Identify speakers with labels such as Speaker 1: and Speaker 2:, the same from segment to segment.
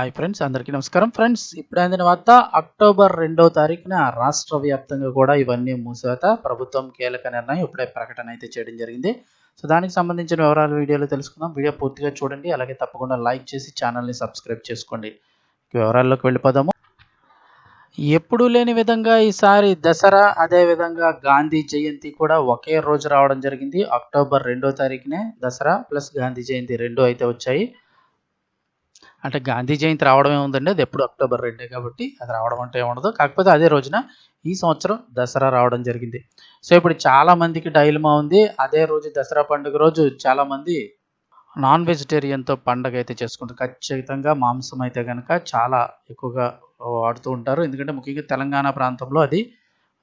Speaker 1: Hi friends అందరికీ నమస్కారం. Friends ఇప్పుడు అందిన వార్త అక్టోబర్ రెండో తారీఖున రాష్ట్ర వ్యాప్తంగా కూడా ఇవన్నీ మూసేత ప్రభుత్వం కీలక నిర్ణయం ఇప్పుడే ప్రకటన అయితే చేయడం జరిగింది. సో దానికి సంబంధించిన వివరాలు వీడియోలో తెలుసుకుందాం. వీడియో పూర్తిగా చూడండి. అలాగే తప్పకుండా లైక్ చేసి ఛానల్ని సబ్స్క్రైబ్ చేసుకోండి. వివరాల్లోకి వెళ్ళిపోదాము. ఎప్పుడూ లేని విధంగా ఈసారి దసరా అదే విధంగా గాంధీ జయంతి కూడా ఒకే రోజు రావడం జరిగింది. అక్టోబర్ రెండో తారీఖునే దసరా ప్లస్ గాంధీ జయంతి రెండు అయితే వచ్చాయి. అంటే గాంధీ జయంతి రావడం ఏముందండి అది ఎప్పుడు అక్టోబర్ రెండే కాబట్టి అది రావడం అంటే ఏముండదు. కాకపోతే అదే రోజున ఈ సంవత్సరం దసరా రావడం జరిగింది. సో ఇప్పుడు చాలామందికి డైలమా ఉంది. అదే రోజు దసరా పండుగ రోజు చాలామంది నాన్ వెజిటేరియన్తో పండగ అయితే చేసుకుంటారు. ఖచ్చితంగా మాంసం అయితే కనుక చాలా ఎక్కువగా వాడుతూ ఉంటారు. ఎందుకంటే ముఖ్యంగా తెలంగాణ ప్రాంతంలో అది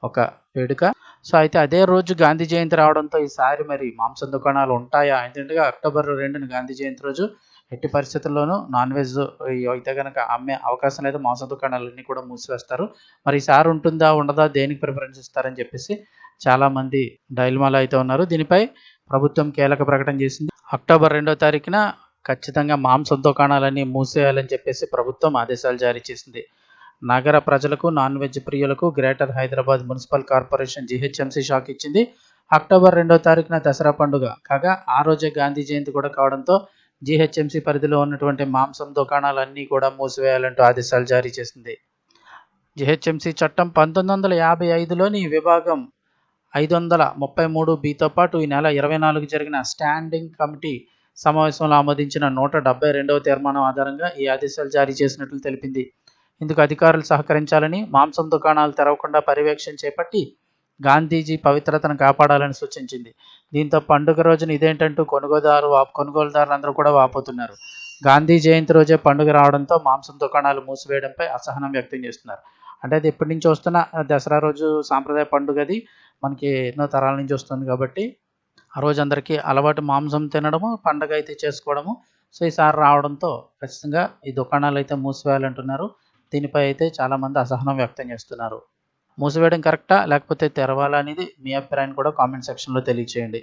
Speaker 1: ఒక వేడుక. సో అయితే అదే రోజు గాంధీ జయంతి రావడంతో ఈసారి మరి మాంసం దుకాణాలు ఉంటాయా? ఎందుకంటే అక్టోబర్ రెండున గాంధీ జయంతి రోజు ఎట్టి పరిస్థితుల్లోనూ నాన్ వెజ్ అయితే కనుక అమ్మే అవకాశం లేదు. మాంసం దుకాణాలన్నీ కూడా మూసివేస్తారు. మరి ఈసారి ఉంటుందా ఉండదా దేనికి ప్రిఫరెన్స్ ఇస్తారని చెప్పేసి చాలామంది డైల్మాలో అయితే ఉన్నారు. దీనిపై ప్రభుత్వం కీలక ప్రకటన చేసింది. అక్టోబర్ రెండో తారీఖున ఖచ్చితంగా మాంసం దుకాణాలన్నీ మూసేయాలని చెప్పేసి ప్రభుత్వం ఆదేశాలు జారీ చేసింది. నగర ప్రజలకు నాన్ వెజ్ ప్రియులకు greater Hyderabad municipal corporation GHMC shock ఇచ్చింది. అక్టోబర్ రెండో తారీఖున దసరా పండుగ. కాగా ఆ రోజే గాంధీ జయంతి కూడా కావడంతో జీహెచ్ఎంసీ పరిధిలో ఉన్నటువంటి మాంసం దుకాణాలన్నీ కూడా మూసివేయాలంటూ ఆదేశాలు జారీ చేసింది. జీహెచ్ఎంసీ చట్టం పంతొమ్మిది వందల యాభై ఐదులోని విభాగం ఐదు వందల ముప్పై మూడు బితో పాటు ఈ నెల ఇరవై నాలుగు జరిగిన స్టాండింగ్ కమిటీ సమావేశంలో ఆమోదించిన నూట డెబ్బై రెండవ తీర్మానం ఆధారంగా ఈ ఆదేశాలు జారీ చేసినట్లు తెలిపింది. ఇందుకు అధికారులు సహకరించాలని మాంసం దుకాణాలు తెరవకుండా పర్యవేక్షణ చేపట్టి గాంధీజీ పవిత్రతను కాపాడాలని సూచించింది. దీంతో పండుగ రోజున ఇదేంటంటూ కొనుగోదారు కొనుగోలుదారులు అందరూ కూడా వాపోతున్నారు. గాంధీ జయంతి రోజే పండుగ రావడంతో మాంసం దుకాణాలు మూసివేయడంపై అసహనం వ్యక్తం చేస్తున్నారు. అంటే అది ఎప్పటి నుంచి వస్తున్న దసరా రోజు సాంప్రదాయ పండుగ అది మనకి ఎన్నో తరాల నుంచి వస్తుంది కాబట్టి ఆ రోజు అందరికీ అలవాటు మాంసం తినడము పండగ అయితే చేసుకోవడము. సో ఈసారి రావడంతో ఖచ్చితంగా ఈ దుకాణాలు అయితే మూసివేయాలంటున్నారు. దీనిపై అయితే చాలామంది అసహనం వ్యక్తం చేస్తున్నారు. మూసివేయడం కరెక్టా? లేకపోతే తెరవాలా అనేది మీ అభిప్రాయాన్ని కూడా కామెంట్ సెక్షన్లో తెలియచేయండి.